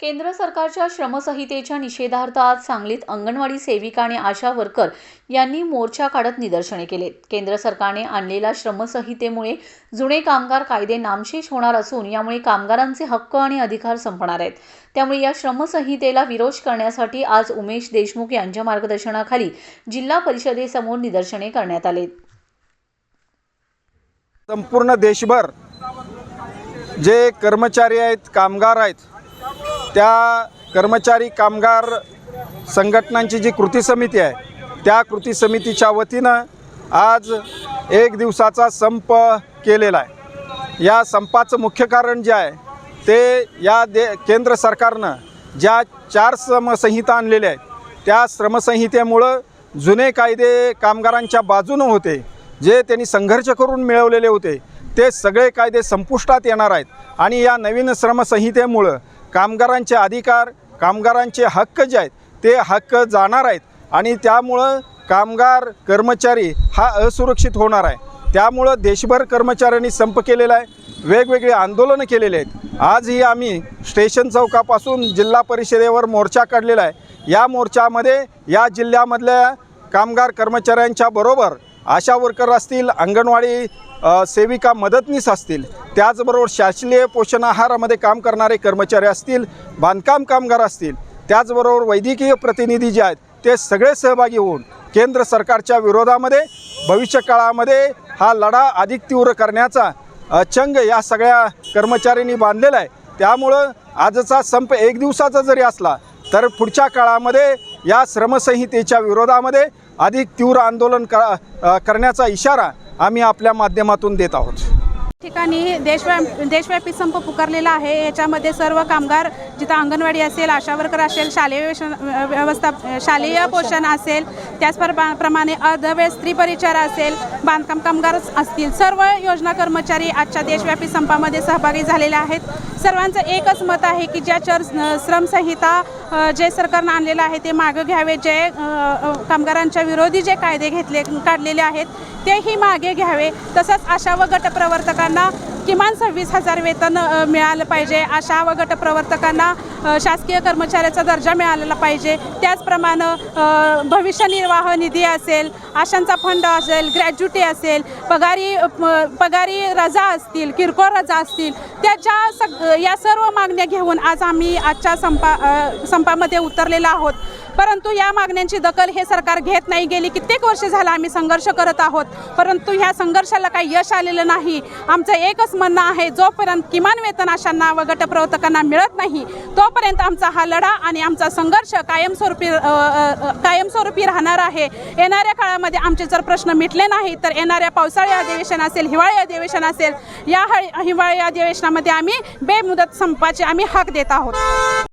केंद्र सरकारच्या श्रमसंहितेच्या निषेधार्थ आज सांगलीत अंगणवाडी सेविका आणि आशा वर्कर यांनी मोर्चा काढत निदर्शने केलेत केंद्र सरकारने आणलेल्या श्रमसंहितेमुळे जुने कामगार कायदे नामशेष होणार असून यामुळे कामगारांचे हक्क आणि अधिकार संपणार आहेत. त्यामुळे या श्रमसंहितेला विरोध करण्यासाठी आज उमेश देशमुख यांच्या मार्गदर्शनाखाली जिल्हा परिषदेसमोर निदर्शने करण्यात आले. संपूर्ण देशभर जे कर्मचारी आहेत कामगार आहेत त्या कर्मचारी कामगार संघटनांची जी कृती समिती आहे त्या कृती समितीच्या वतीनं आज एक दिवसाचा संप केलेला आहे. या संपाचं मुख्य कारण जे आहे ते या दे केंद्र सरकारनं ज्या चार श्रमसंहिता आणलेल्या आहेत त्या श्रमसंहितेमुळं जुने कायदे कामगारांच्या बाजूनं होते जे त्यांनी संघर्ष करून मिळवलेले होते ते सगळे कायदे संपुष्टात येणार आहेत. आणि या नवीन श्रमसंहितेमुळं कामगारांचे अधिकार कामगारांचे हक्क जे आहेत ते हक्क जाणार आहेत. आणि त्यामुळं कामगार कर्मचारी हा असुरक्षित होणार आहे. त्यामुळं देशभर कर्मचाऱ्यांनी संप केलेला आहे. वेगवेगळे आंदोलनं केलेले आहेत. आजही आम्ही स्टेशन चौकापासून जिल्हा परिषदेवर मोर्चा काढलेला आहे. या मोर्चामध्ये या जिल्ह्यामधल्या कामगार कर्मचाऱ्यांच्या बरोबर आशा वर्कर असतील अंगणवाडी सेविका मदतनीस असतील त्याचबरोबर शासकीय पोषण आहारामध्ये काम करणारे कर्मचारी असतील बांधकाम कामगार असतील त्याचबरोबर वैद्यकीय प्रतिनिधी जे आहेत ते सगळे सहभागी होऊन केंद्र सरकारच्या विरोधामध्ये भविष्य काळामध्ये हा लढा अधिक तीव्र करण्याचा चंग या सगळ्या कर्मचाऱ्यांनी बांधलेला आहे. त्यामुळं आजचा संप एक दिवसाचा जरी असला तर पुढच्या काळामध्ये या श्रमसंहितेच्या विरोधामध्ये अधिक तीव्र आंदोलन करा करण्याचा इशारा आम्ही आपल्या माध्यमातून देत आहोत. ठिकाणी देशव्या देशव्यापी संप पुकारलेला आहे. याच्यामध्ये सर्व कामगार जिथं अंगणवाडी असेल आशा वर्कर असेल शालेय व्यवस्था शालेय पोषण असेल त्याचप्रमाणे अर्धवेळ स्त्री परिचार असेल बांधकाम कामगार असतील सर्व योजना कर्मचारी आजच्या देशव्यापी संपामध्ये सहभागी झालेले आहेत. सर्वांचं एकच मत आहे की ज्या चर श्रमसंहिता जे सरकारनं आणलेलं आहे ते मागं घ्यावे जे कामगारांच्या विरोधी जे कायदे घेतले काढलेले आहेत तेही मागे घ्यावे. तसंच आशा व गट प्रवर्तकांना किमान सव्वीस हजार वेतन मिळालं पाहिजे. अशा व गटप्रवर्तकांना शासकीय कर्मचाऱ्याचा दर्जा मिळालेला पाहिजे. त्याचप्रमाणे भविष्य निर्वाह निधी असेल आशांचा फंड असेल ग्रॅज्युटी असेल पगारी पगारी रजा असतील किरकोळ रजा असतील त्याच्या सग या सर्व मागण्या घेऊन आज आम्ही आजच्या संपा संपामध्ये उतरलेलो आहोत. परंतु या मागण्यांची दखल हे सरकार घेत नाही. गेली कित्येक वर्ष झालं आम्ही संघर्ष करत आहोत. परंतु ह्या संघर्षाला काही यश आलेलं नाही. आमचं एकच म्हणणं आहे जोपर्यंत किमान वेतन आशांना व गटप्रवर्तकांना मिळत नाही तोपर्यंत आमचा हा लढा आणि आमचा संघर्ष कायमस्वरूपी कायमस्वरूपी राहणार आहे. येणाऱ्या काळामध्ये आमचे जर प्रश्न मिटले नाही तर येणाऱ्या पावसाळी अधिवेशन असेल हिवाळी अधिवेशन असेल या हिवाळी अधिवेशनामध्ये आम्ही बेमुदत संपाचे आम्ही हक देत आहोत.